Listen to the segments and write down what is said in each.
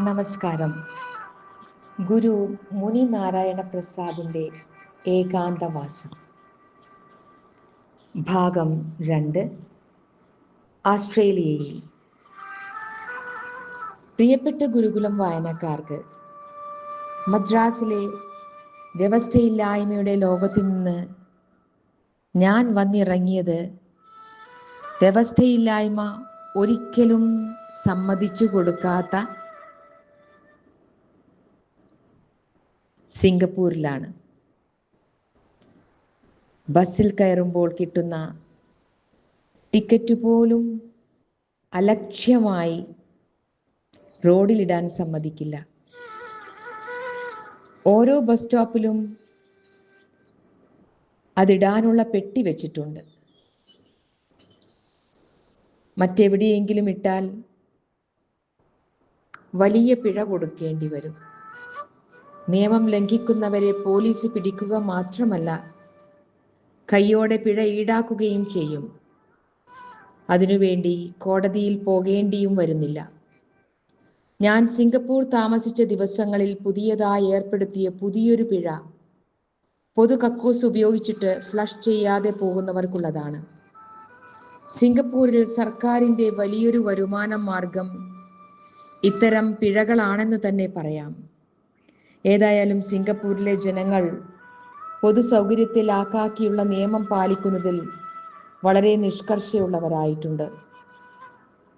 നമസ്കാരം. ഗുരു മുനി നാരായണ പ്രസാദിന്റെ ഏകാന്തവാസം. ഭാഗം രണ്ട്. ആസ്ട്രേലിയയിൽ. പ്രിയപ്പെട്ട ഗുരുകുലം വായനക്കാർക്ക് മദ്രാസിലെ വ്യവസ്ഥയില്ലായ്മയുടെ ലോകത്തിൽ നിന്ന് ഞാൻ വന്നിറങ്ങിയത് വ്യവസ്ഥയില്ലായ്മ ഒരിക്കലും സമ്മതിച്ചു കൊടുക്കാത്ത സിംഗപ്പൂരിലാണ്. ബസ്സിൽ കയറുമ്പോൾ കിട്ടുന്ന ടിക്കറ്റ് പോലും അലക്ഷ്യമായി റോഡിലിടാൻ സമ്മതിക്കില്ല. ഓരോ ബസ് സ്റ്റോപ്പിലും അതിടാനുള്ള പെട്ടി വെച്ചിട്ടുണ്ട്. മറ്റെവിടെയെങ്കിലും ഇട്ടാൽ വലിയ പിഴ കൊടുക്കേണ്ടി വരും. നിയമം ലംഘിക്കുന്നവരെ പോലീസ് പിടിക്കുക മാത്രമല്ല കയ്യോടെ പിഴ ഈടാക്കുകയും ചെയ്യും. അതിനുവേണ്ടി കോടതിയിൽ പോകേണ്ടിയും വരുന്നില്ല. ഞാൻ സിംഗപ്പൂർ താമസിച്ച ദിവസങ്ങളിൽ പുതിയതായി ഏർപ്പെടുത്തിയ പുതിയൊരു പിഴ പൊതു കക്കൂസ് ഉപയോഗിച്ചിട്ട് ഫ്ലഷ് ചെയ്യാതെ പോകുന്നവർക്കുള്ളതാണ്. സിംഗപ്പൂരിൽ സർക്കാരിന്റെ വലിയൊരു വരുമാന മാർഗം ഇത്തരം പിഴകളാണെന്ന് തന്നെ പറയാം. ഏതായാലും സിംഗപ്പൂരിലെ ജനങ്ങൾ പൊതു സൗകര്യത്തിലാക്കാക്കിയുള്ള നിയമം പാലിക്കുന്നതിൽ വളരെ നിഷ്കർഷയുള്ളവരായിട്ടുണ്ട്.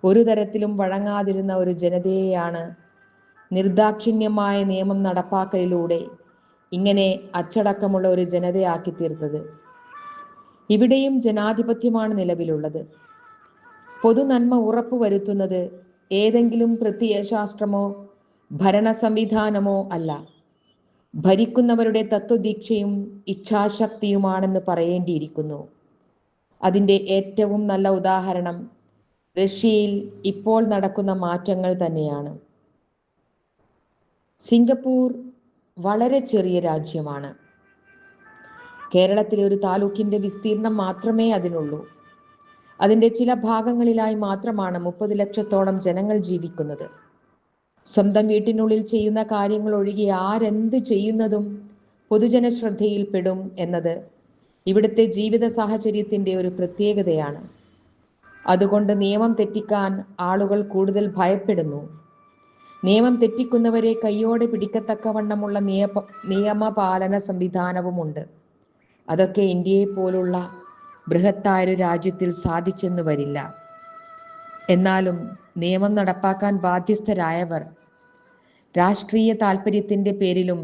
ഒരു തരത്തിലും വഴങ്ങാതിരുന്ന ഒരു ജനതയെയാണ് നിർദാക്ഷിണ്യമായ നിയമം നടപ്പാക്കലിലൂടെ ഇങ്ങനെ അച്ചടക്കമുള്ള ഒരു ജനതയാക്കി തീർത്തത്. ഇവിടെയും ജനാധിപത്യമാണ് നിലവിലുള്ളത്. പൊതു നന്മ ഉറപ്പുവരുത്തുന്നത് ഏതെങ്കിലും പ്രത്യയശാസ്ത്രമോ ഭരണ സംവിധാനമോ അല്ല. ഭരിക്കുന്നവരുടെ തത്വദീക്ഷയും ഇച്ഛാശക്തിയുമാണെന്ന് പറയേണ്ടിയിരിക്കുന്നു. അതിന്റെ ഏറ്റവും നല്ല ഉദാഹരണം റഷ്യയിൽ ഇപ്പോൾ നടക്കുന്ന മാറ്റങ്ങൾ തന്നെയാണ്. സിംഗപ്പൂർ വളരെ ചെറിയ രാജ്യമാണ്. കേരളത്തിലെ ഒരു താലൂക്കിന്റെ വിസ്തീർണം മാത്രമേ അതിനുള്ളൂ. അതിന്റെ ചില ഭാഗങ്ങളിലായി മാത്രമാണ് മുപ്പത് ലക്ഷത്തോളം ജനങ്ങൾ ജീവിക്കുന്നത്. സ്വന്തം വീട്ടിനുള്ളിൽ ചെയ്യുന്ന കാര്യങ്ങൾ ഒഴികെ ആരെന്ത് ചെയ്യുന്നതും പൊതുജന ശ്രദ്ധയിൽപ്പെടും എന്നത് ഇവിടുത്തെ ജീവിത സാഹചര്യത്തിന്റെ ഒരു പ്രത്യേകതയാണ്. അതുകൊണ്ട് നിയമം തെറ്റിക്കാൻ ആളുകൾ കൂടുതൽ ഭയപ്പെടുന്നു. നിയമം തെറ്റിക്കുന്നവരെ കൈയോടെ പിടിക്കത്തക്കവണ്ണമുള്ള നിയമ നിയമപാലന സംവിധാനവുമുണ്ട്. അതൊക്കെ ഇന്ത്യയെ പോലുള്ള ബൃഹത്തായൊരു രാജ്യത്തിൽ സാധിച്ചെന്ന് വരില്ല. എന്നാലും നിയമം നടപ്പാക്കാൻ ബാധ്യസ്ഥരായവർ രാഷ്ട്രീയ താല്പര്യത്തിന്റെ പേരിലും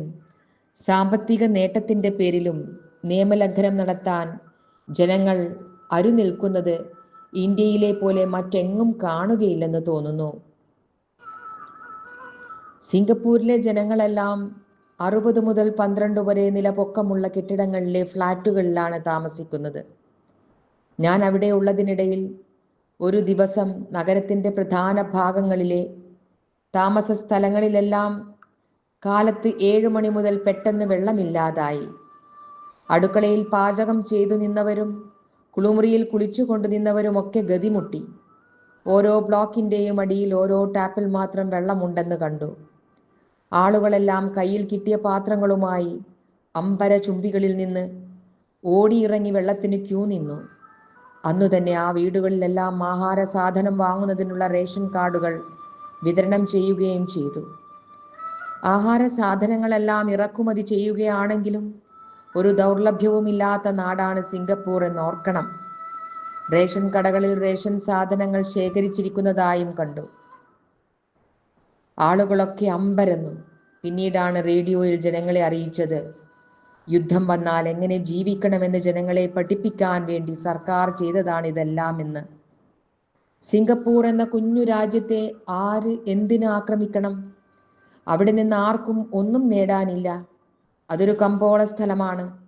സാമ്പത്തിക നേട്ടത്തിന്റെ പേരിലും നിയമലംഘനം നടത്താൻ ജനങ്ങൾ അരുനിൽക്കുന്നത് ഇന്ത്യയിലെ പോലെ മറ്റെങ്ങും കാണുകയില്ലെന്ന് തോന്നുന്നു. സിംഗപ്പൂരിലെ ജനങ്ങളെല്ലാം അറുപത് മുതൽ പന്ത്രണ്ട് വരെ നില പൊക്കമുള്ള കെട്ടിടങ്ങളിലെ ഫ്ലാറ്റുകളിലാണ് താമസിക്കുന്നത്. ഞാൻ അവിടെ ഉള്ളതിനിടയിൽ ഒരു ദിവസം നഗരത്തിന്റെ പ്രധാന ഭാഗങ്ങളിലെ താമസ സ്ഥലങ്ങളിലെല്ലാം കാലത്ത് ഏഴ് മണി മുതൽ പെട്ടെന്ന് വെള്ളമില്ലാതായി. അടുക്കളയിൽ പാചകം ചെയ്തു നിന്നവരും കുളിമുറിയിൽ കുളിച്ചു കൊണ്ടു നിന്നവരുമൊക്കെ ഗതിമുട്ടി. ഓരോ ബ്ലോക്കിന്റെയും അടിയിൽ ഓരോ ടാപ്പിൽ മാത്രം വെള്ളമുണ്ടെന്ന് കണ്ടു. ആളുകളെല്ലാം കയ്യിൽ കിട്ടിയ പാത്രങ്ങളുമായി അമ്പര ചുംബികളിൽ നിന്ന് ഓടിയിറങ്ങി വെള്ളത്തിന് ക്യൂ നിന്നു. അന്നു തന്നെ ആ വീടുകളിലെല്ലാം ആഹാര സാധനം വാങ്ങുന്നതിനുള്ള റേഷൻ കാർഡുകൾ വിതരണം ചെയ്യുകയും ചെയ്തു. ആഹാര സാധനങ്ങളെല്ലാം ഇറക്കുമതി ചെയ്യുകയാണെങ്കിലും ഒരു ദൗർലഭ്യവുമില്ലാത്ത നാടാണ് സിംഗപ്പൂർ എന്ന് ഓർക്കണം റേഷൻ കടകളിൽ റേഷൻ സാധനങ്ങൾ ശേഖരിച്ചിരിക്കുന്നതായും കണ്ടു. ആളുകളൊക്കെ അമ്പരന്നു. പിന്നീടാണ് റേഡിയോയിൽ ജനങ്ങളെ അറിയിച്ചത്. യുദ്ധം വന്നാൽ എങ്ങനെ ജീവിക്കണമെന്ന് ജനങ്ങളെ പഠിപ്പിക്കാൻ വേണ്ടി സർക്കാർ ചെയ്തതാണ് ഇതെല്ലാം എന്ന്. സിംഗപ്പൂർ എന്ന കുഞ്ഞു രാജ്യത്തെ ആര് എന്തിനു ആക്രമിക്കണം? അവിടെ നിന്ന് ആർക്കും ഒന്നും നേടാനില്ല. അതൊരു കമ്പോള സ്ഥലമാണ്.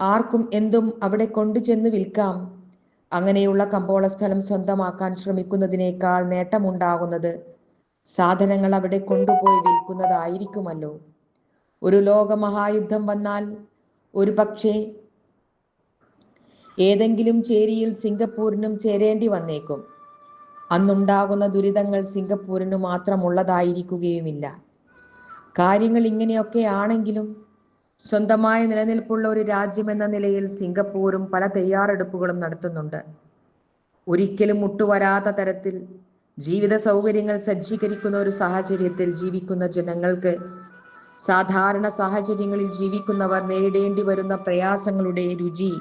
ആർക്കും എന്തും അവിടെ കൊണ്ടു ചെന്ന് വിൽക്കാം. അങ്ങനെയുള്ള കമ്പോള സ്ഥലം സ്വന്തമാക്കാൻ ശ്രമിക്കുന്നതിനേക്കാൾ നേട്ടമുണ്ടാകുന്നത് സാധനങ്ങൾ അവിടെ കൊണ്ടുപോയി വിൽക്കുന്നതായിരിക്കുമല്ലോ. ഒരു ലോകമഹായുദ്ധം വന്നാൽ ഒരു പക്ഷേ ഏതെങ്കിലും ചേരിയിൽ സിംഗപ്പൂരിനും ചേരേണ്ടി വന്നേക്കും. അന്നുണ്ടാകുന്ന ദുരിതങ്ങൾ സിംഗപ്പൂരിന് മാത്രമുള്ളതായിരിക്കുകയുമില്ല. കാര്യങ്ങൾ ഇങ്ങനെയൊക്കെ ആണെങ്കിലും സ്വന്തമായ നിലനിൽപ്പുള്ള ഒരു രാജ്യമെന്ന നിലയിൽ സിംഗപ്പൂരും പല തയ്യാറെടുപ്പുകളും നടത്തുന്നുണ്ട്. ഒരിക്കലും മുട്ടുവരാത്ത തരത്തിൽ ജീവിത സൗകര്യങ്ങൾ സജ്ജീകരിക്കുന്ന ഒരു സാഹചര്യത്തിൽ ജീവിക്കുന്ന ജനങ്ങൾക്ക് സാധാരണ സാഹചര്യങ്ങളിൽ ജീവിക്കുന്നവർ നേരിടേണ്ടി വരുന്ന പ്രയാസങ്ങളുടെ രുചി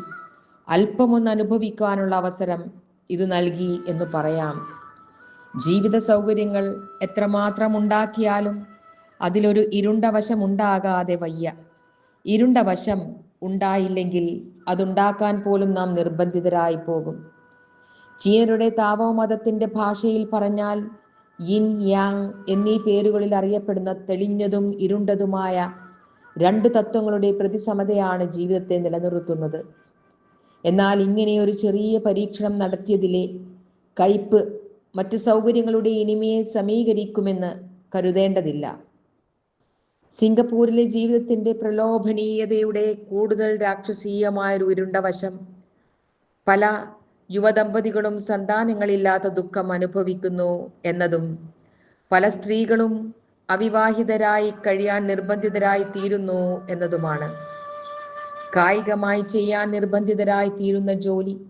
അല്പമൊന്ന് അനുഭവിക്കാനുള്ള അവസരം ഇത് നൽകി എന്ന് പറയാം. ജീവിത സൗകര്യങ്ങൾ എത്രമാത്രം ഉണ്ടാക്കിയാലും അതിലൊരു ഇരുണ്ട വശം ഉണ്ടാകാതെ വയ്യ. ഇരുണ്ട വശം ഉണ്ടായില്ലെങ്കിൽ അതുണ്ടാക്കാൻ പോലും നാം നിർബന്ധിതരായി പോകും. ചീനരുടെ താവോ മതത്തിന്റെ ഭാഷയിൽ പറഞ്ഞാൽ യിൻ യാങ് എന്നീ പേരുകളിൽ അറിയപ്പെടുന്ന തെളിഞ്ഞതും ഇരുണ്ടതുമായ രണ്ട് തത്വങ്ങളുടെ പ്രതിസമതയാണ് ജീവിതത്തെ നിലനിർത്തുന്നത്. എന്നാൽ ഇങ്ങനെയൊരു ചെറിയ പരീക്ഷണം നടത്തിയതിലെ കയ്പ് മറ്റു സൗകര്യങ്ങളുടെ ഇനിമയെ സമീകരിക്കുമെന്ന് കരുതേണ്ടതില്ല. സിംഗപ്പൂരിലെ ജീവിതത്തിന്റെ പ്രലോഭനീയതയുടെ കൂടുതൽ രാക്ഷസീയമായ ഒരു ഇരുണ്ട വശം പല യുവദമ്പതികളും സന്താനങ്ങളില്ലാത്ത ദുഃഖം അനുഭവിക്കുന്നു എന്നതും പല സ്ത്രീകളും അവിവാഹിതരായി കഴിയാൻ നിർബന്ധിതരായി തീരുന്നു എന്നതുമാണ്. കായികമായി ചെയ്യാൻ നിർബന്ധിതരായി തീരുന്ന ജോലി.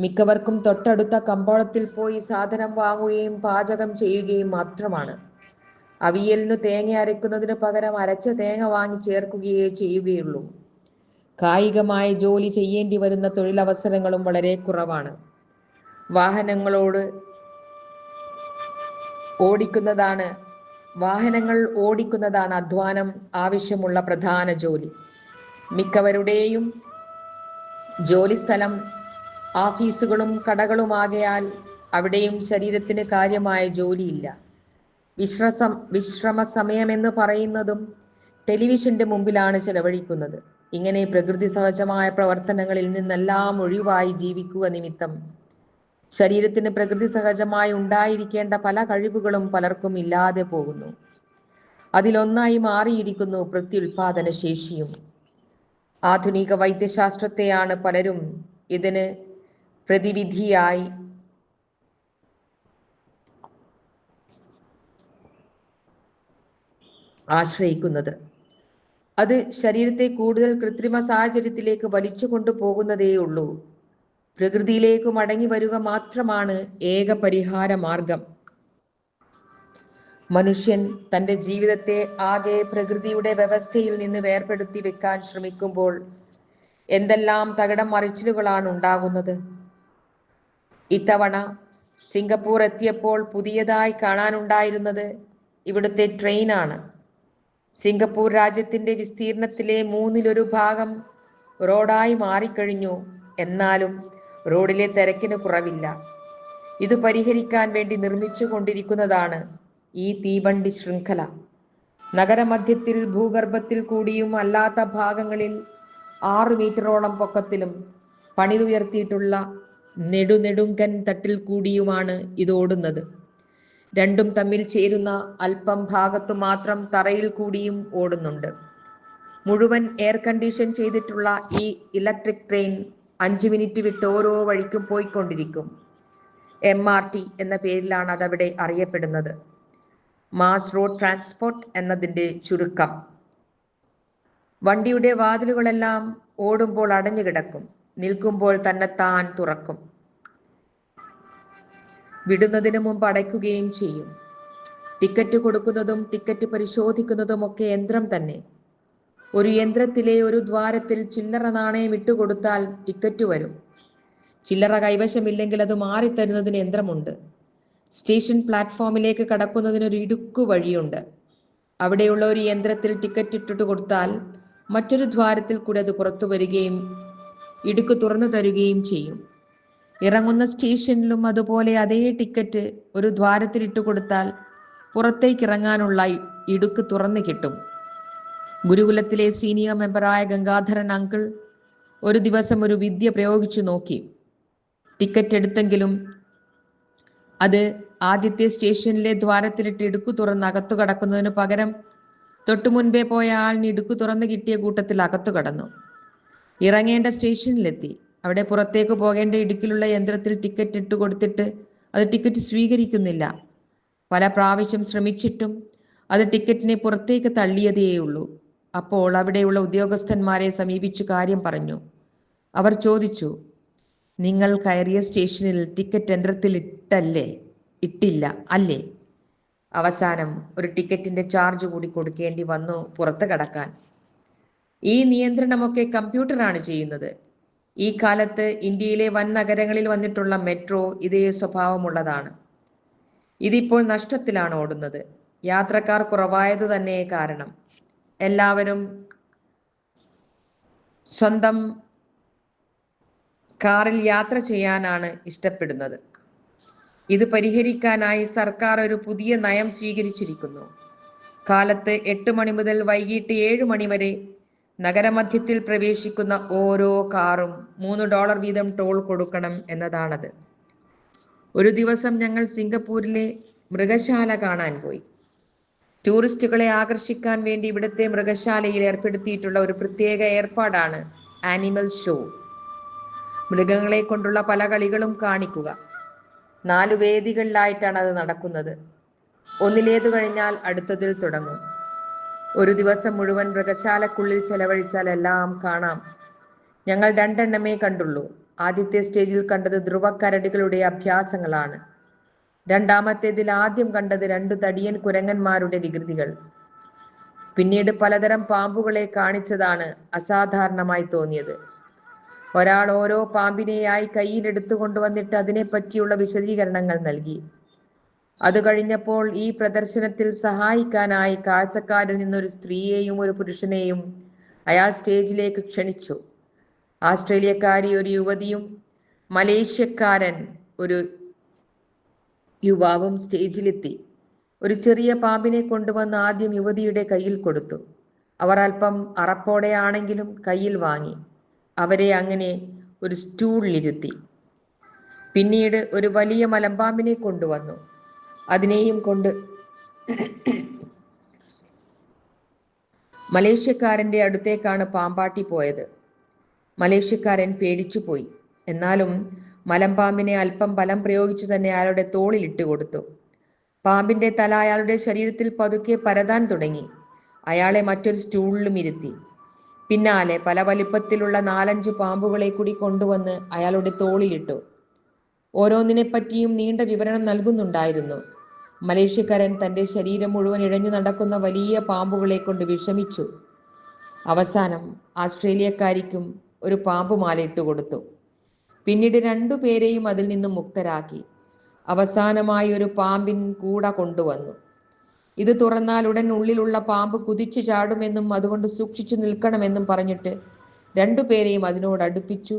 മിക്കവർക്കും തൊട്ടടുത്ത കമ്പോളത്തിൽ പോയി സാധനം വാങ്ങുകയും പാചകം ചെയ്യുകയും മാത്രമാണ്. അവിയലിന് തേങ്ങ അരയ്ക്കുന്നതിന് പകരം അരച്ച തേങ്ങ വാങ്ങി ചേർക്കുകയേ ചെയ്യുകയുള്ളൂ. കായികമായി ജോലി ചെയ്യേണ്ടി വരുന്ന തൊഴിലവസരങ്ങളും വളരെ കുറവാണ്. വാഹനങ്ങളോട് ഓടിക്കുന്നതാണ് വാഹനങ്ങൾ ഓടിക്കുന്നതാണ് അധ്വാനം ആവശ്യമുള്ള പ്രധാന ജോലി. മിക്കവരുടെയും ജോലിസ്ഥലം ഓഫീസുകളും കടകളുമാകയാൽ അവിടെയും ശരീരത്തിന് കാര്യമായ ജോലിയില്ല. വിശ്രസം വിശ്രമ സമയമെന്ന് പറയുന്നതും ടെലിവിഷന്റെ മുമ്പിലാണ് ചെലവഴിക്കുന്നത്. ഇങ്ങനെ പ്രകൃതി സഹജമായ പ്രവർത്തനങ്ങളിൽ നിന്നെല്ലാം ഒഴിവായി ജീവിക്കുക നിമിത്തം. ശരീരത്തിന് പ്രകൃതി സഹജമായി ഉണ്ടായിരിക്കേണ്ട പല കഴിവുകളും പലർക്കും ഇല്ലാതെ പോകുന്നു. അതിലൊന്നായി മാറിയിരിക്കുന്നു പ്രത്യുൽപാദന ശേഷിയും. ആധുനിക വൈദ്യശാസ്ത്രത്തെയാണ് പലരും ഇതിന് പ്രതിവിധിയായി ആശ്രയിക്കുന്നത്. അത് ശരീരത്തെ കൂടുതൽ കൃത്രിമ സാഹചര്യത്തിലേക്ക് വലിച്ചു കൊണ്ടുപോകുന്നതേയുള്ളൂ പ്രകൃതിയിലേക്ക് മടങ്ങി വരിക മാത്രമാണ് ഏക പരിഹാര മാർഗം. മനുഷ്യൻ തന്റെ ജീവിതത്തെ ആകെ പ്രകൃതിയുടെ വ്യവസ്ഥയിൽ നിന്ന് വേർപെടുത്തി വെക്കാൻ ശ്രമിക്കുമ്പോൾ എന്തെല്ലാം തകിടം മറിച്ചിലുകളാണ് ഉണ്ടാകുന്നത്? ഇത്തവണ സിംഗപ്പൂർ എത്തിയപ്പോൾ പുതിയതായി കാണാനുണ്ടായിരുന്നത് ഇവിടുത്തെ ട്രെയിനാണ്. സിംഗപ്പൂർ രാജ്യത്തിന്റെ വിസ്തീർണത്തിലെ മൂന്നിലൊരു ഭാഗം റോഡായി മാറിക്കഴിഞ്ഞു. എന്നാലും റോഡിലെ തിരക്കിന് കുറവില്ല. ഇത് പരിഹരിക്കാൻ വേണ്ടി നിർമ്മിച്ചു കൊണ്ടിരിക്കുന്നതാണ് ഈ തീവണ്ടി ശൃംഖല. നഗരമധ്യത്തിൽ ഭൂഗർഭത്തിൽ കൂടിയും അല്ലാത്ത ഭാഗങ്ങളിൽ ആറ് മീറ്ററോളം പൊക്കത്തിലും പണിതുയർത്തിയിട്ടുള്ള നെടുനെടുങ്കൻ തട്ടിൽ കൂടിയുമാണ് ഇത് ഓടുന്നത്. രണ്ടും തമ്മിൽ ചേരുന്ന അല്പം ഭാഗത്തു മാത്രം തറയിൽ കൂടിയും ഓടുന്നുണ്ട്. മുഴുവൻ എയർ കണ്ടീഷൻ ചെയ്തിട്ടുള്ള ഈ ഇലക്ട്രിക് ട്രെയിൻ അഞ്ച് മിനിറ്റ് വിട്ട് ഓരോ വഴിക്കും പോയിക്കൊണ്ടിരിക്കും. എം ആർ ടി എന്ന പേരിലാണ് അതവിടെ അറിയപ്പെടുന്നത്. മാസ് റോഡ് ട്രാൻസ്പോർട്ട് എന്നതിന്റെ ചുരുക്കം. വണ്ടിയുടെ വാതിലുകളെല്ലാം ഓടുമ്പോൾ അടഞ്ഞു കിടക്കും നിൽക്കുമ്പോൾ തന്നെത്താൻ തുറക്കും. വിടുന്നതിന് മുമ്പ് അടയ്ക്കുകയും ചെയ്യും. ടിക്കറ്റ് കൊടുക്കുന്നതും ടിക്കറ്റ് പരിശോധിക്കുന്നതും ഒക്കെ യന്ത്രം തന്നെ. ഒരു യന്ത്രത്തിലെ ഒരു ദ്വാരത്തിൽ ചില്ലറ നാണയം ഇട്ടുകൊടുത്താൽ ടിക്കറ്റ് വരും. ചില്ലറ കൈവശമില്ലെങ്കിൽ അത് മാറിത്തരുന്നതിന് യന്ത്രമുണ്ട്. സ്റ്റേഷൻ പ്ലാറ്റ്ഫോമിലേക്ക് കടക്കുന്നതിന് ഒരു ഇടുക്കു വഴിയുണ്ട്. അവിടെയുള്ള ഒരു യന്ത്രത്തിൽ ടിക്കറ്റ് ഇട്ടിട്ട് കൊടുത്താൽ മറ്റൊരു ദ്വാരത്തിൽ കൂടി അത് പുറത്തു വരികയും ഇടുക്ക് തുറന്നു തരുകയും ചെയ്യും. ഇറങ്ങുന്ന സ്റ്റേഷനിലും അതുപോലെ അതേ ടിക്കറ്റ് ഒരു ദ്വാരത്തിൽ ഇട്ട് കൊടുത്താൽ പുറത്തേക്ക് ഇറങ്ങാനുള്ള ഇടുക്ക് തുറന്നു കിട്ടും. ഗുരുകുലത്തിലെ സീനിയർ മെമ്പറായ ഗംഗാധരൻ അങ്കിൾ ഒരു ദിവസം ഒരു വിദ്യ പ്രയോഗിച്ചു നോക്കി. ടിക്കറ്റ് എടുത്തെങ്കിലും അത് ആദ്യത്തെ സ്റ്റേഷനിലെ ദ്വാരത്തിലിട്ട് ഇടുക്കു തുറന്ന് അകത്തു കടക്കുന്നതിന് പകരം തൊട്ടു മുൻപേ പോയ ആളിന് ഇടുക്കു തുറന്ന് കിട്ടിയ കൂട്ടത്തിൽ അകത്തു കടന്നു. ഇറങ്ങേണ്ട സ്റ്റേഷനിലെത്തി. അവിടെ പുറത്തേക്ക് പോകേണ്ട ഇടുക്കിലുള്ള യന്ത്രത്തിൽ ടിക്കറ്റ് ഇട്ട് കൊടുത്തിട്ട് അത് ടിക്കറ്റ് സ്വീകരിക്കുന്നില്ല. പല പ്രാവശ്യം ശ്രമിച്ചിട്ടും അത് ടിക്കറ്റിനെ പുറത്തേക്ക് തള്ളിയതേയുള്ളൂ അപ്പോൾ അവിടെയുള്ള ഉദ്യോഗസ്ഥന്മാരെ സമീപിച്ച് കാര്യം പറഞ്ഞു. അവർ ചോദിച്ചു നിങ്ങൾ കയറിയ സ്റ്റേഷനിൽ ടിക്കറ്റ് യന്ത്രത്തിൽ ഇട്ടല്ലേ? ഇട്ടില്ല അല്ലേ? അവസാനം ഒരു ടിക്കറ്റിന്റെ ചാർജ് കൂടി കൊടുക്കേണ്ടി വന്നു പുറത്ത് കടക്കാൻ. ഈ നിയന്ത്രണമൊക്കെ കമ്പ്യൂട്ടറാണ് ചെയ്യുന്നത്. ഈ കാലത്ത് ഇന്ത്യയിലെ വൻ നഗരങ്ങളിൽ വന്നിട്ടുള്ള മെട്രോ ഇതേ സ്വഭാവമുള്ളതാണ്. ഇതിപ്പോൾ നഷ്ടത്തിലാണ് ഓടുന്നത്. യാത്രക്കാർ കുറവായതു തന്നെ കാരണം എല്ലാവരും സ്വന്തം കാറിൽ യാത്ര ചെയ്യാനാണ് ഇഷ്ടപ്പെടുന്നത്. ഇത് പരിഹരിക്കാനായി സർക്കാർ ഒരു പുതിയ നയം സ്വീകരിച്ചിരിക്കുന്നു. കാലത്ത് എട്ട് മണി മുതൽ വൈകിട്ട് ഏഴ് മണി വരെ നഗരമധ്യത്തിൽ പ്രവേശിക്കുന്ന ഓരോ കാറും മൂന്ന് ഡോളർ വീതം ടോൾ കൊടുക്കണം എന്നതാണത്. ഒരു ദിവസം ഞങ്ങൾ സിംഗപ്പൂരിലെ മൃഗശാല കാണാൻ പോയി. ടൂറിസ്റ്റുകളെ ആകർഷിക്കാൻ വേണ്ടി ഇവിടുത്തെ മൃഗശാലയിൽ ഏർപ്പെടുത്തിയിട്ടുള്ള ഒരു പ്രത്യേക ഏർപ്പാടാണ് ആനിമൽ ഷോ. മൃഗങ്ങളെ കൊണ്ടുള്ള പല കളികളും കാണിക്കുക. നാലു വേദികളിലായിട്ടാണ് അത് നടക്കുന്നത്. ഒന്നിലേതു കഴിഞ്ഞാൽ അടുത്തതിൽ തുടങ്ങും. ഒരു ദിവസം മുഴുവൻ മൃഗശാലക്കുള്ളിൽ ചെലവഴിച്ചാൽ എല്ലാം കാണാം. ഞങ്ങൾ രണ്ടെണ്ണമേ കണ്ടുള്ളൂ. ആദ്യത്തെ സ്റ്റേജിൽ കണ്ടത് ധ്രുവക്കരടികളുടെ അഭ്യാസങ്ങളാണ്. രണ്ടാമത്തേതിൽ ആദ്യം കണ്ടത് രണ്ട് തടിയൻ കുരങ്ങന്മാരുടെ വികൃതികൾ. പിന്നീട് പലതരം പാമ്പുകളെ കാണിച്ചതാണ് അസാധാരണമായി തോന്നിയത്. ഒരാൾ ഓരോ പാമ്പിനെയായി കയ്യിലെടുത്തു കൊണ്ടുവന്നിട്ട് അതിനെപ്പറ്റിയുള്ള വിശദീകരണങ്ങൾ നൽകി. അത് കഴിഞ്ഞപ്പോൾ ഈ പ്രദർശനത്തിൽ സഹായിക്കാനായി കാഴ്ചക്കാരിൽ നിന്നൊരു സ്ത്രീയെയും ഒരു പുരുഷനെയും അയാൾ സ്റ്റേജിലേക്ക് ക്ഷണിച്ചു. ആസ്ട്രേലിയക്കാരി ഒരു യുവതിയും മലേഷ്യക്കാരൻ ഒരു യുവാവും സ്റ്റേജിലെത്തി. ഒരു ചെറിയ പാമ്പിനെ കൊണ്ടുവന്ന് ആദ്യം യുവതിയുടെ കയ്യിൽ കൊടുത്തു. അവർ അല്പം അറപ്പോടെയാണെങ്കിലും കയ്യിൽ വാങ്ങി. അവരെ അങ്ങനെ ഒരു സ്റ്റൂളിലിരുത്തി. പിന്നീട് ഒരു വലിയ മലമ്പാമ്പിനെ കൊണ്ടുവന്നു. അതിനെയും കൊണ്ട് മലേഷ്യക്കാരന്റെ അടുത്തേക്കാണ് പാമ്പാട്ടി പോയത്. മലേഷ്യക്കാരൻ പേടിച്ചുപോയി എന്നാലും മലമ്പാമ്പിനെ അല്പം ബലം പ്രയോഗിച്ചു തന്നെ അയാളുടെ തോളിലിട്ട് കൊടുത്തു. പാമ്പിന്റെ തല അയാളുടെ ശരീരത്തിൽ പതുക്കെ പരതാൻ തുടങ്ങി. അയാളെ മറ്റൊരു സ്റ്റൂളിലും ഇരുത്തി. പിന്നാലെ പല വലിപ്പത്തിലുള്ള നാലഞ്ച് പാമ്പുകളെ കൂടി കൊണ്ടുവന്ന് അയാളുടെ തോളിലിട്ടു ഓരോന്നിനെ പറ്റിയും നീണ്ട വിവരണം നൽകുന്നുണ്ടായിരുന്നു. മലേഷ്യക്കാരൻ തന്റെ ശരീരം മുഴുവൻ ഇഴഞ്ഞു നടക്കുന്ന വലിയ പാമ്പുകളെ കൊണ്ട് വിഷമിച്ചു. അവസാനം ആസ്ട്രേലിയക്കാരിക്കും ഒരു പാമ്പ് മാല ഇട്ടുകൊടുത്തു പിന്നീട് രണ്ടു പേരെയും അതിൽ നിന്നും മുക്തരാക്കി. അവസാനമായി ഒരു പാമ്പിൻ കൂട കൊണ്ടുവന്നു. ഇത് തുറന്നാൽ ഉടൻ ഉള്ളിലുള്ള പാമ്പ് കുതിച്ചു ചാടുമെന്നും അതുകൊണ്ട് സൂക്ഷിച്ചു നിൽക്കണമെന്നും പറഞ്ഞിട്ട് രണ്ടുപേരെയും അതിനോട് അടുപ്പിച്ചു.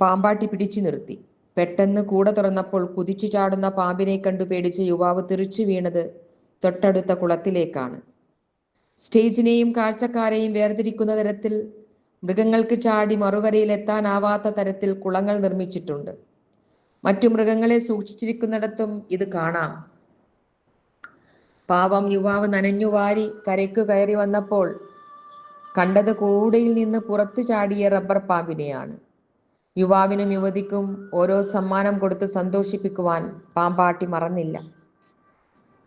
പാമ്പാട്ടി പിടിച്ചു നിർത്തി. പെട്ടെന്ന് കൂട തുറന്നപ്പോൾ കുതിച്ചു ചാടുന്ന പാമ്പിനെ കണ്ടു പേടിച്ച് യുവാവ് തെറിച്ചു വീണത് തൊട്ടടുത്ത കുളത്തിലേക്കാണ്. സ്റ്റേജിനെയും കാഴ്ചക്കാരെയും വേർതിരിക്കുന്ന തരത്തിൽ മൃഗങ്ങൾക്ക് ചാടി മറുകരയിൽ എത്താനാവാത്ത തരത്തിൽ കുളങ്ങൾ നിർമ്മിച്ചിട്ടുണ്ട്. മറ്റു മൃഗങ്ങളെ സൂക്ഷിച്ചിരിക്കുന്നിടത്തും ഇത് കാണാം. പാവം യുവാവ് നനഞ്ഞു വാരി കരയ്ക്കു കയറി വന്നപ്പോൾ കണ്ടത് കൂടയിൽ നിന്ന് പുറത്തു ചാടിയ റബ്ബർ പാമ്പിനെയാണ്. യുവാവിനും യുവതിക്കും ഓരോ സമ്മാനം കൊടുത്ത് സന്തോഷിപ്പിക്കുവാൻ പാമ്പാട്ടി മറന്നില്ല.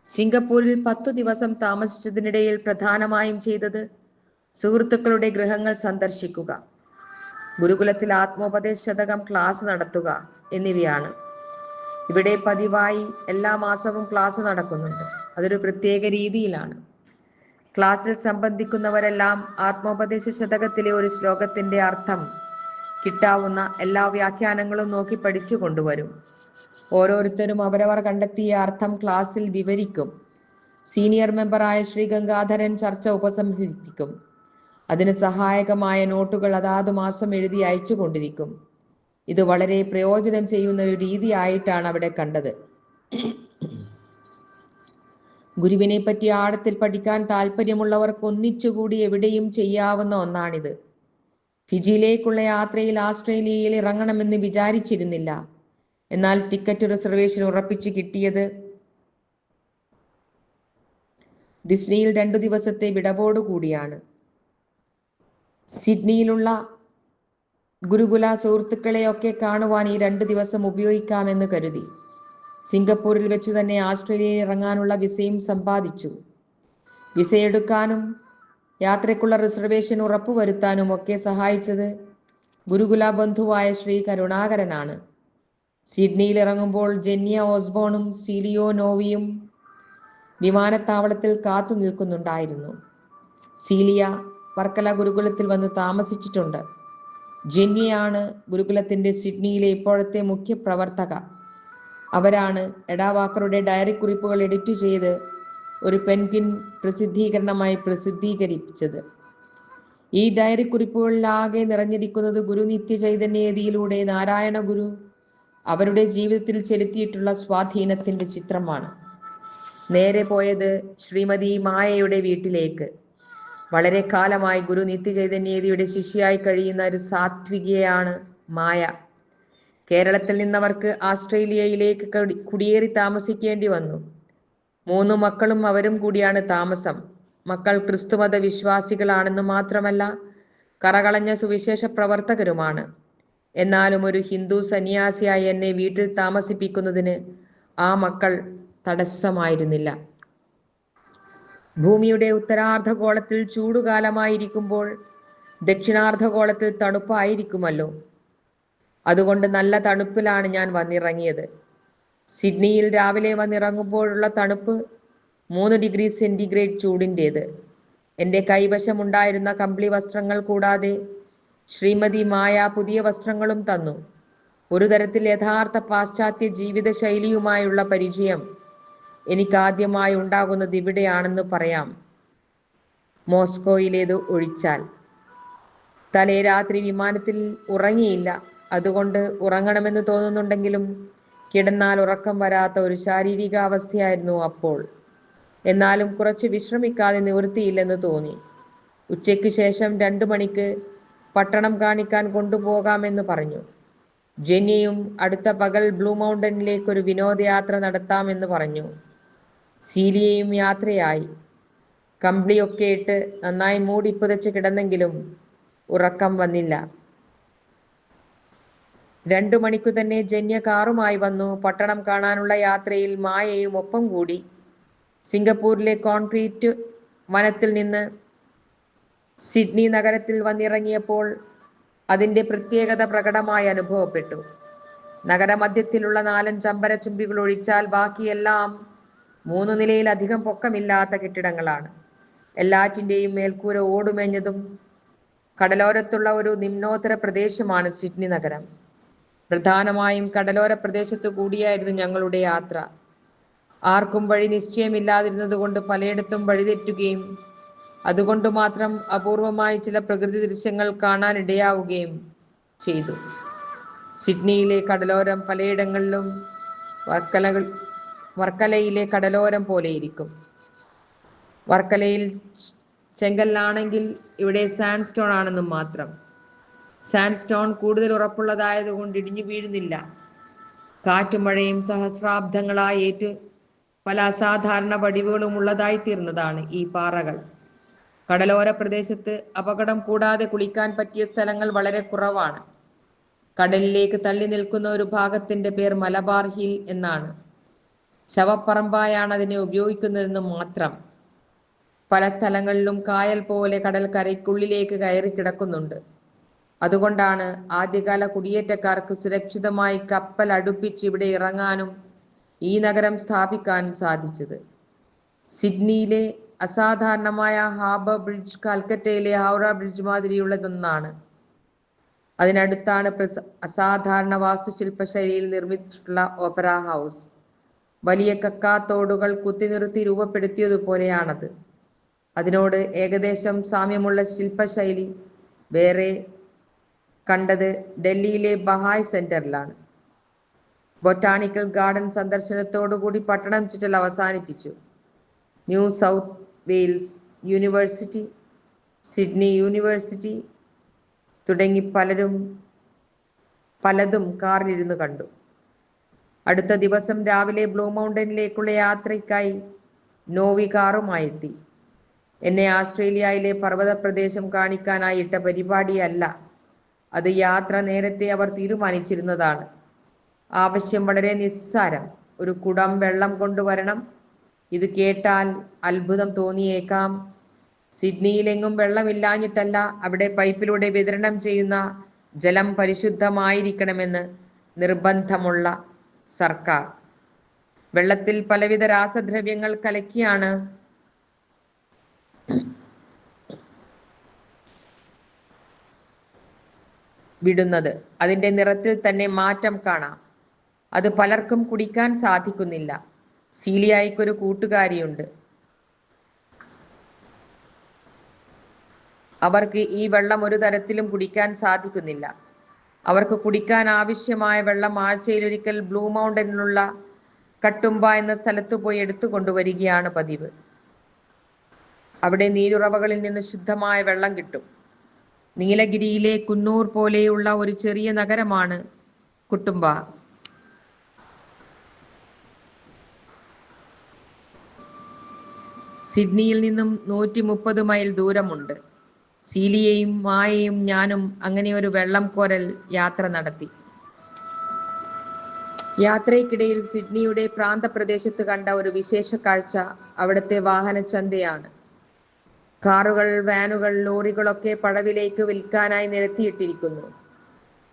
സിംഗപ്പൂരിൽ പത്തു ദിവസം താമസിച്ചതിനിടയിൽ പ്രധാനമായും ചെയ്തത് സുഹൃത്തുക്കളുടെ ഗൃഹങ്ങൾ സന്ദർശിക്കുക ഗുരുകുലത്തിൽ ആത്മോപദേശ ശതകം ക്ലാസ് നടത്തുക എന്നിവയാണ്. ഇവിടെ പതിവായി എല്ലാ മാസവും ക്ലാസ് നടക്കുന്നുണ്ട്. അതൊരു പ്രത്യേക രീതിയിലാണ്. ക്ലാസ്സിൽ സംബന്ധിക്കുന്നവരെല്ലാം ആത്മോപദേശ ശതകത്തിലെ ഒരു ശ്ലോകത്തിന്റെ അർത്ഥം കിട്ടാവുന്ന എല്ലാ വ്യാഖ്യാനങ്ങളും നോക്കി പഠിച്ചു കൊണ്ടുവരും. ഓരോരുത്തരും അവരവർ കണ്ടെത്തിയ അർത്ഥം ക്ലാസ്സിൽ വിവരിക്കും. സീനിയർ മെമ്പറായ ശ്രീ ഗംഗാധരൻ ചർച്ച ഉപസംഹരിപ്പിക്കും. അതിന് സഹായകമായ നോട്ടുകൾ അതാത് മാസം എഴുതി അയച്ചു കൊണ്ടിരിക്കും. ഇത് വളരെ പ്രയോജനം ചെയ്യുന്ന ഒരു രീതിയായിട്ടാണ് അവിടെ കണ്ടത്. ഗുരുവിനെ പറ്റി ആഴത്തിൽ പഠിക്കാൻ താല്പര്യമുള്ളവർക്ക് ഒന്നിച്ചുകൂടി എവിടെയും ചെയ്യാവുന്ന ഒന്നാണിത്. ഫിജിയിലേക്കുള്ള യാത്രയിൽ ആസ്ട്രേലിയയിൽ ഇറങ്ങണമെന്ന് വിചാരിച്ചിരുന്നില്ല. എന്നാൽ ടിക്കറ്റ് റിസർവേഷൻ ഉറപ്പിച്ചു കിട്ടിയത് ഡിസ്നിയിൽ രണ്ടു ദിവസത്തെ വിടവോടുകൂടിയാണ് സിഡ്നിയിലുള്ള ഗുരുകുല സുഹൃത്തുക്കളെയൊക്കെ കാണുവാൻ ഈ രണ്ട് ദിവസം ഉപയോഗിക്കാമെന്ന് കരുതി. സിംഗപ്പൂരിൽ വെച്ച് തന്നെ ആസ്ട്രേലിയയിൽ ഇറങ്ങാനുള്ള വിസയും സമ്പാദിച്ചു. വിസ എടുക്കാനും യാത്രയ്ക്കുള്ള റിസർവേഷൻ ഉറപ്പുവരുത്താനും ഒക്കെ സഹായിച്ചത് ഗുരുകുല ബന്ധുവായ ശ്രീ കരുണാകരനാണ്. സിഡ്നിയിൽ ഇറങ്ങുമ്പോൾ ജെന്നിയ ഓസ്ബോണും സീലിയോ നോവിയും വിമാനത്താവളത്തിൽ കാത്തു നിൽക്കുന്നുണ്ടായിരുന്നു. സീലിയ വർക്കല ഗുരുകുലത്തിൽ വന്ന് താമസിച്ചിട്ടുണ്ട്. ജെന്നിയാണ് ഗുരുകുലത്തിന്റെ സിഡ്നിയിലെ ഇപ്പോഴത്തെ മുഖ്യ പ്രവർത്തക അവരാണ് എടാവാക്കറുടെ ഡയറി കുറിപ്പുകൾ എഡിറ്റ് ചെയ്ത് ഒരു പെൻകിൻ പ്രസിദ്ധീകരണമായി പ്രസിദ്ധീകരിച്ചത്. ഈ ഡയറി കുറിപ്പുകളിലാകെ നിറഞ്ഞിരിക്കുന്നത് ഗുരു നിത്യചൈതന്യതിയിലൂടെ നാരായണ ഗുരു അവരുടെ ജീവിതത്തിൽ ചെലുത്തിയിട്ടുള്ള സ്വാധീനത്തിന്റെ ചിത്രമാണ്. നേരെ പോയത് ശ്രീമതി മായയുടെ വീട്ടിലേക്ക്. വളരെ കാലമായി ഗുരു നിത്യചൈതന്യതിയുടെ ശിഷ്യയായി കഴിയുന്ന ഒരു സാത്വികയാണ് മായ. കേരളത്തിൽ നിന്നവർക്ക് ആസ്ട്രേലിയയിലേക്ക് കുടിയേറി താമസിക്കേണ്ടി വന്നു. മൂന്ന് മക്കളും അവരും കൂടിയാണ് താമസം. മക്കൾ ക്രിസ്തുമത വിശ്വാസികളാണെന്ന് മാത്രമല്ല കറകളഞ്ഞ സുവിശേഷ പ്രവർത്തകരുമാണ്. എന്നാലും ഒരു ഹിന്ദു സന്യാസിയായി എന്നെ വീട്ടിൽ താമസിപ്പിക്കുന്നതിന് ആ മക്കൾ തടസ്സമായിരുന്നില്ല. ഭൂമിയുടെ ഉത്തരാർദ്ധഗോളത്തിൽ ചൂടുകാലമായിരിക്കുമ്പോൾ ദക്ഷിണാർദ്ധഗോളത്തിൽ തണുപ്പായിരിക്കുമല്ലോ. അതുകൊണ്ട് നല്ല തണുപ്പിലാണ് ഞാൻ വന്നിറങ്ങിയത്. സിഡ്നിയിൽ രാവിലെ വന്നിറങ്ങുമ്പോഴുള്ള തണുപ്പ് മൂന്ന് ഡിഗ്രി സെന്റിഗ്രേഡ് ചൂടിന്റേത് എന്റെ കൈവശമുണ്ടായിരുന്ന കമ്പിളി വസ്ത്രങ്ങൾ കൂടാതെ ശ്രീമതി മായ പുതിയ വസ്ത്രങ്ങളും തന്നു. ഒരു തരത്തിൽ യഥാർത്ഥ പാശ്ചാത്യ ജീവിത ശൈലിയുമായുള്ള പരിചയം എനിക്കാദ്യമായി ഉണ്ടാകുന്നത് ഇവിടെയാണെന്ന് പറയാം. മോസ്കോയിലേത് ഒഴിച്ചാൽ. തലേ രാത്രി വിമാനത്തിൽ ഉറങ്ങിയില്ല. അതുകൊണ്ട് ഉറങ്ങണമെന്ന് തോന്നുന്നുണ്ടെങ്കിലും കിടന്നാൽ ഉറക്കം വരാത്ത ഒരു ശാരീരികാവസ്ഥയായിരുന്നു അപ്പോൾ. എന്നാലും കുറച്ച് വിശ്രമിക്കാതെ നിവൃത്തിയില്ലെന്ന് തോന്നി. ഉച്ചയ്ക്ക് ശേഷം രണ്ടു മണിക്ക് പട്ടണം കാണിക്കാൻ കൊണ്ടുപോകാമെന്ന് പറഞ്ഞു. ജെന്നിയും അടുത്ത പകൽ ബ്ലൂ മൗണ്ടനിലേക്ക് ഒരു വിനോദയാത്ര നടത്താമെന്ന് പറഞ്ഞു. സീലിയയും യാത്രയായി. കമ്പിളിയൊക്കെ ഇട്ട് നന്നായി മൂടി പുതച്ച് കിടന്നെങ്കിലും ഉറക്കം വന്നില്ല. രണ്ടു മണിക്കു തന്നെ ജന്യ കാറുമായി വന്നു. പട്ടണം കാണാനുള്ള യാത്രയിൽ മായയും ഒപ്പം കൂടി. സിംഗപ്പൂരിലെ കോൺക്രീറ്റ് വനത്തിൽ നിന്ന് സിഡ്നി നഗരത്തിൽ വന്നിറങ്ങിയപ്പോൾ അതിന്റെ പ്രത്യേകത പ്രകടമായി അനുഭവപ്പെട്ടു. നഗരമധ്യത്തിലുള്ള നാലഞ്ച് ചുംബികൾ ഒഴിച്ചാൽ ബാക്കിയെല്ലാം മൂന്ന് നിലയിലധികം പൊക്കമില്ലാത്ത കെട്ടിടങ്ങളാണ്. എല്ലാറ്റിന്റെയും മേൽക്കൂര ഓടുമേഞ്ഞതും കടലോരത്തുള്ള ഒരു നിമ്നോത്തര പ്രദേശമാണ് സിഡ്നി നഗരം. പ്രധാനമായും കടലോര പ്രദേശത്തു കൂടിയായിരുന്നു ഞങ്ങളുടെ യാത്ര. ആർക്കും വഴി നിശ്ചയമില്ലാതിരുന്നത് കൊണ്ട് പലയിടത്തും വഴിതെറ്റുകയും അതുകൊണ്ട് മാത്രം അപൂർവമായി ചില പ്രകൃതി ദൃശ്യങ്ങൾ കാണാൻ ഇടയാവുകയും ചെയ്തു. സിഡ്നിയിലെ കടലോരം പലയിടങ്ങളിലും വർക്കലകൾ വർക്കലയിലെ കടലോരം പോലെയിരിക്കും. വർക്കലയിൽ ചെങ്കല്ലാണെങ്കിൽ ഇവിടെ സാൻഡ് സ്റ്റോൺ ആണെന്നും മാത്രം. സാൻഡ്സ്റ്റോൺ കൂടുതൽ ഉറപ്പുള്ളതായതുകൊണ്ട് ഇടിഞ്ഞു വീഴുന്നില്ല. കാറ്റും മഴയും സഹസ്രാബ്ദങ്ങളായി ഏറ്റ് പല അസാധാരണ വടിവുകളും ഉള്ളതായി തീർന്നതാണ് ഈ പാറകൾ. കടലോര പ്രദേശത്ത് അപകടം കൂടാതെ കുളിക്കാൻ പറ്റിയ സ്ഥലങ്ങൾ വളരെ കുറവാണ്. കടലിലേക്ക് തള്ളി നിൽക്കുന്ന ഒരു ഭാഗത്തിന്റെ പേർ മലബാർ ഹിൽ എന്നാണ്. ശവപ്പറമ്പായാണ് അതിനെ ഉപയോഗിക്കുന്നതെന്ന് മാത്രം. പല സ്ഥലങ്ങളിലും കായൽ പോലെ കടൽ കരയ്ക്കുള്ളിലേക്ക് കയറി കിടക്കുന്നുണ്ട്. അതുകൊണ്ടാണ് ആദ്യകാല കുടിയേറ്റക്കാർക്ക് സുരക്ഷിതമായി കപ്പൽ അടുപ്പിച്ച് ഇവിടെ ഇറങ്ങാനും ഈ നഗരം സ്ഥാപിക്കാനും സാധിച്ചത്. സിഡ്നിയിലെ അസാധാരണമായ ഹാർബർ ബ്രിഡ്ജ് കൽക്കറ്റയിലെ ഹൗറ ബ്രിഡ്ജ് മാതിരിയുള്ളതൊന്നാണ്. അതിനടുത്താണ് അസാധാരണ വാസ്തുശില്പ ശൈലിയിൽ നിർമ്മിച്ചിട്ടുള്ള ഓപ്പറ ഹൗസ്. വലിയ കക്കാത്തോടുകൾ കുത്തിനിർത്തി രൂപപ്പെടുത്തിയതുപോലെയാണത്. അതിനോട് ഏകദേശം സാമ്യമുള്ള ശില്പശൈലി വേറെ കണ്ടത് ഡൽഹിയിലെ ബഹായ് സെന്ററിലാണ്. ബൊട്ടാണിക്കൽ ഗാർഡൻ സന്ദർശനത്തോടുകൂടി പട്ടണം ചുറ്റൽ അവസാനിപ്പിച്ചു. New South Wales university Sydney university തുടങ്ങി പലരും പലതും കാറിലിരുന്ന് കണ്ടു. അടുത്ത ദിവസം രാവിലെ ബ്ലൂ മൗണ്ടനിലേക്കുള്ള യാത്രയ്ക്കായി നോവി കാറുമായി എത്തി എന്നെ ആസ്ട്രേലിയയിലെ പർവത പ്രദേശം കാണിക്കാനായി ഇട്ട പരിപാടിയല്ല അത് യാത്ര നേരത്തെ അവർ തീരുമാനിച്ചിരുന്നതാണ്. ആവശ്യം വളരെ നിസ്സാരം. ഒരു കുടം വെള്ളം കൊണ്ടുവരണം. ഇത് കേട്ടാൽ അത്ഭുതം തോന്നിയേക്കാം. സിഡ്നിയിലെങ്ങും വെള്ളമില്ലാഞ്ഞിട്ടല്ല അവിടെ പൈപ്പിലൂടെ വിതരണം ചെയ്യുന്ന ജലം പരിശുദ്ധമായിരിക്കണമെന്ന് നിർബന്ധമുള്ള സർക്കാർ. വെള്ളത്തിൽ പലവിധ രാസദ്രവ്യങ്ങൾ കലക്കിയാണ്. വിടുന്നത്. അതിന്റെ നിറത്തിൽ തന്നെ മാറ്റം കാണാം. അത് പലർക്കും കുടിക്കാൻ സാധിക്കുന്നില്ല. സീലിയായിക്കൊരു കൂട്ടുകാരിയുണ്ട്. അവർക്ക് ഈ വെള്ളം ഒരു തരത്തിലും കുടിക്കാൻ സാധിക്കുന്നില്ല. അവർക്ക് കുടിക്കാൻ ആവശ്യമായ വെള്ളം ആഴ്ചയിൽ ഒരിക്കൽ ബ്ലൂ മൗണ്ടനിലുള്ള കട്ടുമ്പ എന്ന സ്ഥലത്ത് പോയി എടുത്തു കൊണ്ടുവരികയാണ് പതിവ്. അവിടെ നീരുറവകളിൽ നിന്ന് ശുദ്ധമായ വെള്ളം കിട്ടും. നീലഗിരിയിലെ കുന്നൂർ പോലെയുള്ള ഒരു ചെറിയ നഗരമാണ് കുട്ടുംബ. സിഡ്നിയിൽ നിന്നും നൂറ്റി മുപ്പത് മൈൽ ദൂരമുണ്ട്. സീലിയയും മായയും ഞാനും അങ്ങനെ ഒരു വെള്ളം കോരൽ യാത്ര നടത്തി. യാത്രയ്ക്കിടയിൽ സിഡ്നിയുടെ പ്രാന്തപ്രദേശത്ത് കണ്ട ഒരു വിശേഷ കാഴ്ച അവിടുത്തെ വാഹനച്ചന്തയാണ്. കാറുകൾ വാനുകൾ ലോറികളൊക്കെ പടവിലേക്ക് വിൽക്കാനായി നിരത്തിയിട്ടിരിക്കുന്നു.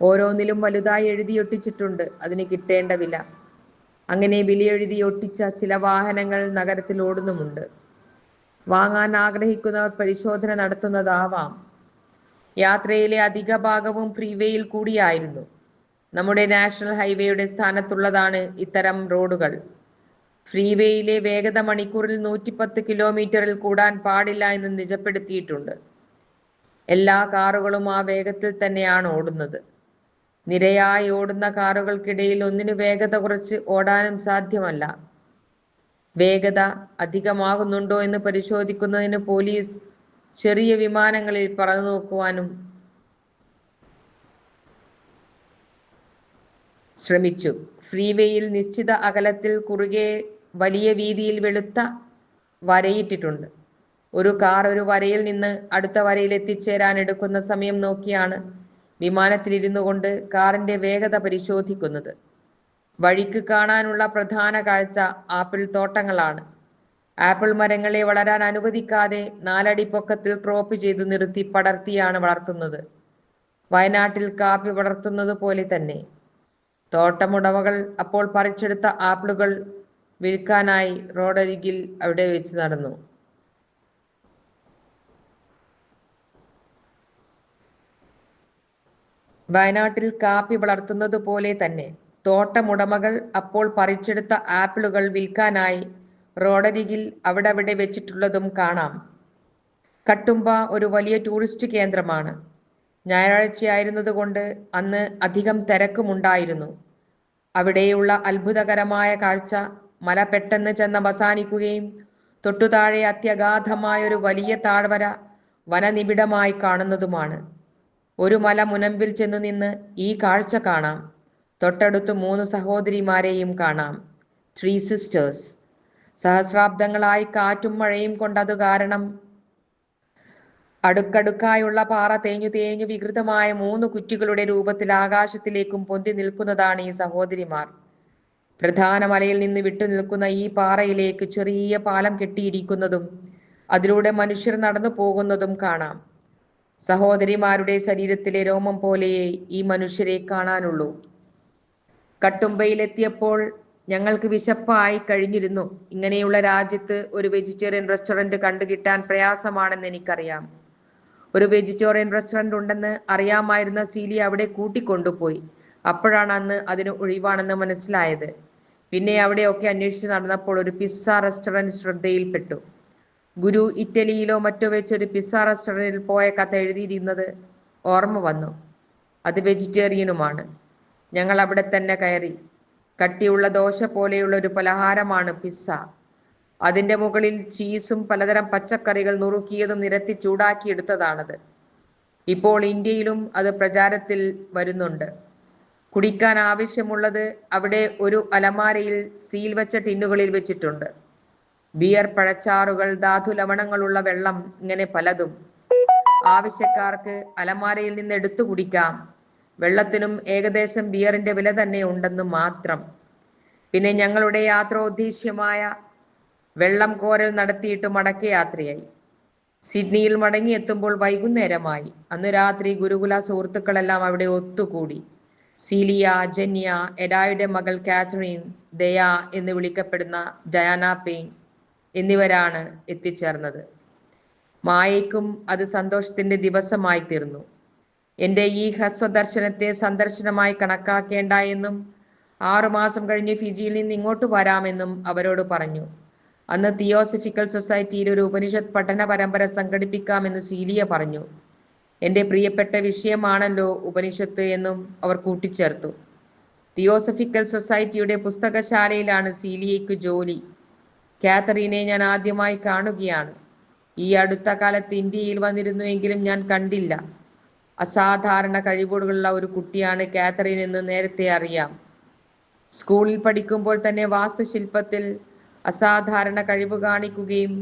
ഓരോന്നിലും വലുതായി എഴുതിയൊട്ടിച്ചിട്ടുണ്ട്. അതിന് കിട്ടേണ്ട വില. അങ്ങനെ വിലയെഴുതി ഒട്ടിച്ച ചില വാഹനങ്ങൾ നഗരത്തിൽ ഓടുന്നുമുണ്ട്. വാങ്ങാൻ ആഗ്രഹിക്കുന്നവർ പരിശോധന നടത്തുന്നതാവാം. യാത്രയിലെ അധിക ഭാഗവും ഫ്രീവേയിൽ കൂടിയായിരുന്നു. നമ്മുടെ നാഷണൽ ഹൈവേയുടെ സ്ഥാനത്തുള്ളതാണ് ഇത്തരം റോഡുകൾ. ഫ്രീവേയിലെ വേഗത മണിക്കൂറിൽ നൂറ്റിപ്പത്ത് കിലോമീറ്ററിൽ കൂടാൻ പാടില്ല എന്ന് നിജപ്പെടുത്തിയിട്ടുണ്ട്. എല്ലാ കാറുകളും ആ വേഗത്തിൽ തന്നെയാണ് ഓടുന്നത്. നിരയായി ഓടുന്ന കാറുകൾക്കിടയിൽ ഒന്നിനു വേഗത കുറച്ച് ഓടാനും സാധ്യമല്ല. വേഗത അധികമാകുന്നുണ്ടോ എന്ന് പരിശോധിക്കുന്നതിന് പോലീസ് ചെറിയ വിമാനങ്ങളിൽ പറന്നു നോക്കുവാനും ശ്രമിച്ചു. ഫ്രീവേയിൽ നിശ്ചിത അകലത്തിൽ കുറുകെ വലിയ വീതിയിൽ വെളുത്ത വരയിട്ടിട്ടുണ്ട്. ഒരു കാർ ഒരു വരയിൽ നിന്ന് അടുത്ത വരയിൽ എത്തിച്ചേരാൻ എടുക്കുന്ന സമയം നോക്കിയാണ് വിമാനത്തിലിരുന്നു കൊണ്ട് കാറിന്റെ വേഗത പരിശോധിക്കുന്നത്. വഴിക്ക് കാണാനുള്ള പ്രധാന കാഴ്ച ആപ്പിൾ തോട്ടങ്ങളാണ്. ആപ്പിൾ മരങ്ങളെ വളരാൻ അനുവദിക്കാതെ നാലടി പൊക്കത്തിൽ ക്രോപ്പ് ചെയ്തു നിർത്തി പടർത്തിയാണ് വളർത്തുന്നത്. വയനാട്ടിൽ കാപ്പി വളർത്തുന്നത് പോലെ തന്നെ. തോട്ടമുടമകൾ അപ്പോൾ പറിച്ചെടുത്ത ആപ്പിളുകൾ വിൽക്കാനായി റോഡരികിൽ അവിടെ വെച്ച് നടന്നു. വയനാട്ടിൽ കാപ്പി വളർത്തുന്നത് പോലെ തന്നെ തോട്ടമുടമകൾ അപ്പോൾ പറിച്ചെടുത്ത ആപ്പിളുകൾ വിൽക്കാനായി റോഡരികിൽ അവിടെ വെച്ചിട്ടുള്ളതും കാണാം. കട്ടുമ്പ ഒരു വലിയ ടൂറിസ്റ്റ് കേന്ദ്രമാണ്. ഞായറാഴ്ചയായിരുന്നതുകൊണ്ട് അന്ന് അധികം തിരക്കുമുണ്ടായിരുന്നു. അവിടെയുള്ള അത്ഭുതകരമായ കാഴ്ച മല പെട്ടെന്ന് ചെന്ന് അവസാനിക്കുകയും തൊട്ടുതാഴെ അത്യഗാധമായ ഒരു വലിയ താഴ്വര വനനിബിഡമായി കാണുന്നതുമാണ്. ഒരു മല മുനമ്പിൽ ചെന്നു നിന്ന് ഈ കാഴ്ച കാണാം. തൊട്ടടുത്ത് മൂന്ന് സഹോദരിമാരെയും കാണാം. ത്രീ സിസ്റ്റേഴ്സ് സഹസ്രാബ്ദങ്ങളായി കാറ്റും മഴയും കൊണ്ടതു കാരണം അടുക്കടുക്കായുള്ള പാറ തേഞ്ഞു തേഞ്ഞു വികൃതമായ മൂന്ന് കുറ്റികളുടെ രൂപത്തിൽ ആകാശത്തിലേക്കും പൊന്തി നിൽക്കുന്നതാണ് ഈ സഹോദരിമാർ. പ്രധാന മലയിൽ നിന്ന് വിട്ടു നിൽക്കുന്ന ഈ പാറയിലേക്ക് ചെറിയ പാലം കെട്ടിയിരിക്കുന്നതും അതിലൂടെ മനുഷ്യർ നടന്നു പോകുന്നതും കാണാം. സഹോദരിമാരുടെ ശരീരത്തിലെ രോമം പോലെയേ ഈ മനുഷ്യരെ കാണാനുള്ളൂ. കട്ടുമ്പയിലെത്തിയപ്പോൾ ഞങ്ങൾക്ക് വിശപ്പായി കഴിഞ്ഞിരുന്നു. ഇങ്ങനെയുള്ള രാജ്യത്ത് ഒരു വെജിറ്റേറിയൻ റെസ്റ്റോറന്റ് കണ്ടുകിട്ടാൻ പ്രയാസമാണെന്ന് എനിക്കറിയാം. ഒരു വെജിറ്റേറിയൻ റെസ്റ്റോറന്റ് ഉണ്ടെന്ന് അറിയാമായിരുന്ന സീലി അവിടെ കൂട്ടിക്കൊണ്ടുപോയി. അപ്പോഴാണ് അന്ന് അതിന് ഒഴിവാണെന്ന് മനസ്സിലായത്. പിന്നെ അവിടെയൊക്കെ അന്വേഷിച്ച് നടന്നപ്പോൾ ഒരു പിസ്സ റെസ്റ്റോറന്റ് ശ്രദ്ധയിൽപ്പെട്ടു. ഗുരു ഇറ്റലിയിലോ മറ്റോ വെച്ച് ഒരു പിസ്സ റെസ്റ്റോറന്റിൽ പോയ കഥ എഴുതിയിരുന്നത് ഓർമ്മ വന്നു. അത് വെജിറ്റേറിയനുമാണ് ഞങ്ങൾ അവിടെ തന്നെ കയറി. കട്ടിയുള്ള ദോശ പോലെയുള്ള ഒരു പലഹാരമാണ് പിസ്സ അതിന്റെ മുകളിൽ ചീസും പലതരം പച്ചക്കറികൾ നുറുക്കിയതും നിരത്തി ചൂടാക്കിയെടുത്തതാണത് ഇപ്പോൾ ഇന്ത്യയിലും അത് പ്രചാരത്തിൽ വരുന്നുണ്ട്. കുടിക്കാൻ ആവശ്യമുള്ളത് അവിടെ ഒരു അലമാരയിൽ സീൽ വെച്ച ടിന്നുകളിൽ വെച്ചിട്ടുണ്ട്. ബിയർ പഴച്ചാറുകൾ ധാതു ലവണങ്ങളുള്ള വെള്ളം ഇങ്ങനെ പലതും. ആവശ്യക്കാർക്ക് അലമാരയിൽ നിന്ന് എടുത്തു കുടിക്കാം. വെള്ളത്തിനും ഏകദേശം ബിയറിന്റെ വില തന്നെ ഉണ്ടെന്ന് മാത്രം. പിന്നെ ഞങ്ങളുടെ യാത്രോദ്ദേശ്യമായ വെള്ളം കോരൽ നടത്തിയിട്ട് മടക്കയാത്രയായി സിഡ്നിയിൽ മടങ്ങിയെത്തുമ്പോൾ വൈകുന്നേരമായി. അന്ന് രാത്രി ഗുരുകുല സുഹൃത്തുക്കളെല്ലാം അവിടെ ഒത്തുകൂടി. സീലിയ ജന്യ എഡായുടെ മകൾ കാത്രീൻ ദയ എന്ന് വിളിക്കപ്പെടുന്ന ഡയാന പെയിൻ എന്നിവരാണ് എത്തിച്ചേർന്നത്. മായയ്ക്കും അത് സന്തോഷത്തിന്റെ ദിവസമായി തീർന്നു. എന്റെ ഈ ഹ്രസ്വദർശനത്തെ സന്ദർശനമായി കണക്കാക്കേണ്ട എന്നും ആറുമാസം കഴിഞ്ഞ് ഫിജിയിൽ നിന്ന് ഇങ്ങോട്ട് വരാമെന്നും അവരോട് പറഞ്ഞു. അന്ന് തിയോസഫിക്കൽ സൊസൈറ്റിയിൽ ഒരു ഉപനിഷത്ത് പഠന പരമ്പര സംഘടിപ്പിക്കാമെന്ന് സീലിയ പറഞ്ഞു. എന്റെ പ്രിയപ്പെട്ട വിഷയമാണല്ലോ ഉപനിഷത്ത് എന്നും അവർ കൂട്ടിച്ചേർത്തു. തിയോസഫിക്കൽ സൊസൈറ്റിയുടെ പുസ്തകശാലയിലാണ് സീലിയയ്ക്ക് ജോലി. കാത്തറീനെ ഞാൻ ആദ്യമായി കാണുകയാണ്. ഈ അടുത്ത കാലത്ത് ഇന്ത്യയിൽ വന്നിരുന്നുവെങ്കിലും ഞാൻ കണ്ടില്ല. അസാധാരണ കഴിവുകളുള്ള ഒരു കുട്ടിയാണ് കാത്തറീൻ എന്ന് നേരത്തെ അറിയാം. സ്കൂളിൽ പഠിക്കുമ്പോൾ തന്നെ വാസ്തുശില്പത്തിൽ അസാധാരണ കഴിവ് കാണിക്കുകയും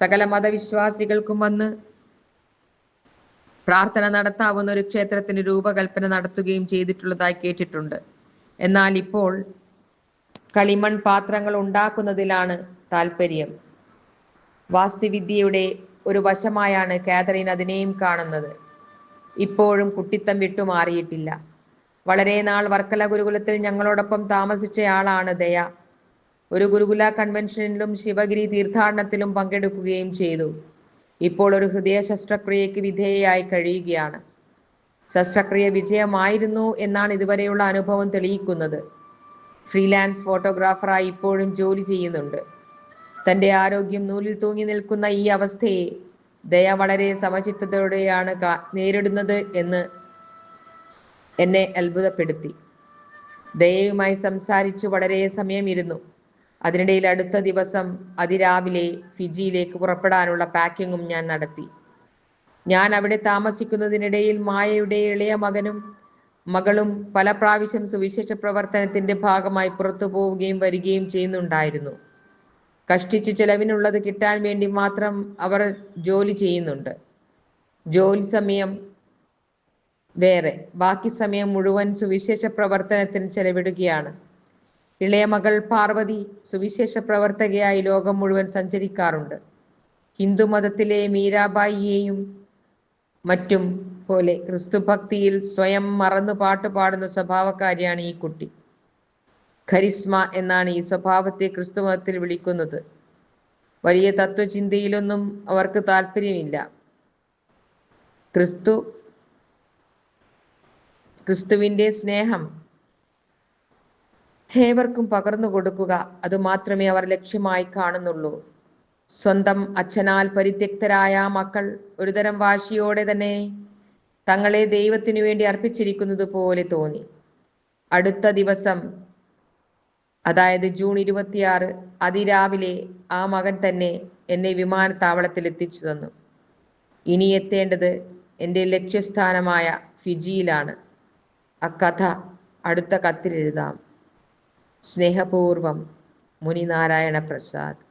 സകല മതവിശ്വാസികൾക്കും വന്ന് പ്രാർത്ഥന നടത്താവുന്ന ഒരു ക്ഷേത്രത്തിന് രൂപകൽപ്പന നടത്തുകയും ചെയ്തിട്ടുള്ളതായി കേട്ടിട്ടുണ്ട്. എന്നാൽ ഇപ്പോൾ കളിമൺ പാത്രങ്ങൾ ഉണ്ടാക്കുന്നതിലാണ് താല്പര്യം വാസ്തുവിദ്യയുടെ ഒരു വശമായാണ് കാതറിൻ അതിനെയും കാണുന്നത്. ഇപ്പോഴും കുട്ടിത്തം വിട്ടു മാറിയിട്ടില്ല. വളരെ നാൾ വർക്കല ഗുരുകുലത്തിൽ ഞങ്ങളോടൊപ്പം താമസിച്ചയാളാണ് ദയ. ഒരു ഗുരുകുല കൺവെൻഷനിലും ശിവഗിരി തീർത്ഥാടനത്തിലും പങ്കെടുക്കുകയും ചെയ്തു. ഇപ്പോൾ ഒരു ഹൃദയ ശസ്ത്രക്രിയയ്ക്ക് വിധേയയായി കഴിയുകയാണ്. ശസ്ത്രക്രിയ വിജയമായിരുന്നു എന്നാണ് ഇതുവരെയുള്ള അനുഭവം തെളിയിക്കുന്നത്. ഫ്രീലാൻസ് ഫോട്ടോഗ്രാഫറായി ഇപ്പോഴും ജോലി ചെയ്യുന്നുണ്ട്. തന്റെ ആരോഗ്യം നൂലിൽ തൂങ്ങി നിൽക്കുന്ന ഈ അവസ്ഥയെ ദയ വളരെ സമചിത്തതയോടെയാണ് നേരിടുന്നത് എന്ന് എന്നെ അത്ഭുതപ്പെടുത്തി. ദയയുമായി സംസാരിച്ചു വളരെ സമയം ഇരുന്നു അതിനിടയിൽ അടുത്ത ദിവസം അതിരാവിലെ ഫിജിയിലേക്ക് പുറപ്പെടാനുള്ള പാക്കിങ്ങും ഞാൻ നടത്തി. ഞാൻ അവിടെ താമസിക്കുന്നതിനിടയിൽ മായയുടെ ഇളയ മകനും മകളും പല പ്രാവശ്യം സുവിശേഷ പ്രവർത്തനത്തിന്റെ ഭാഗമായി പുറത്തു പോവുകയും വരികയും ചെയ്യുന്നുണ്ടായിരുന്നു. കഷ്ടിച്ച് ചെലവിനുള്ളത് കിട്ടാൻ വേണ്ടി മാത്രം അവർ ജോലി ചെയ്യുന്നുണ്ട്. ജോലി സമയം വേറെ. ബാക്കി സമയം മുഴുവൻ സുവിശേഷ പ്രവർത്തനത്തിന് ചെലവിടുകയാണ്. ഇളയ മകൾ പാർവതി സുവിശേഷ പ്രവർത്തകയായി ലോകം മുഴുവൻ സഞ്ചരിക്കാറുണ്ട്. ഹിന്ദു മതത്തിലെ മീരാബായിയെയും മറ്റും പോലെ ക്രിസ്തുഭക്തിയിൽ സ്വയം മറന്നു പാട്ട് പാടുന്ന സ്വഭാവക്കാരിയാണ് ഈ കുട്ടി. ഖരിസ്മ എന്നാണ് ഈ സ്വഭാവത്തെ ക്രിസ്തു മതത്തിൽ വിളിക്കുന്നത്. വലിയ തത്വചിന്തയിലൊന്നും അവർക്ക് താല്പര്യമില്ല. ക്രിസ്തു ക്രിസ്തുവിന്റെ സ്നേഹം ഏവർക്കും പകർന്നു കൊടുക്കുക. അതുമാത്രമേ അവർ ലക്ഷ്യമായി കാണുന്നുള്ളൂ. സ്വന്തം അച്ഛനാൽ പരിത്യക്തരായ മക്കൾ ഒരുതരം വാശിയോടെ തന്നെ തങ്ങളെ ദൈവത്തിനു വേണ്ടി അർപ്പിച്ചിരിക്കുന്നത് പോലെ തോന്നി. അടുത്ത ദിവസം അതായത് ജൂൺ ഇരുപത്തിയാറ് അതിരാവിലെ ആ മകൻ തന്നെ എന്നെ വിമാനത്താവളത്തിൽ എത്തിച്ചു തന്നു. ഇനി എത്തേണ്ടത് എന്റെ ലക്ഷ്യസ്ഥാനമായ ഫിജിയിലാണ്. അക്കഥ അടുത്ത കത്തിലെഴുതാം സ്നേഹപൂർവം മുനിനാരായണ പ്രസാദ്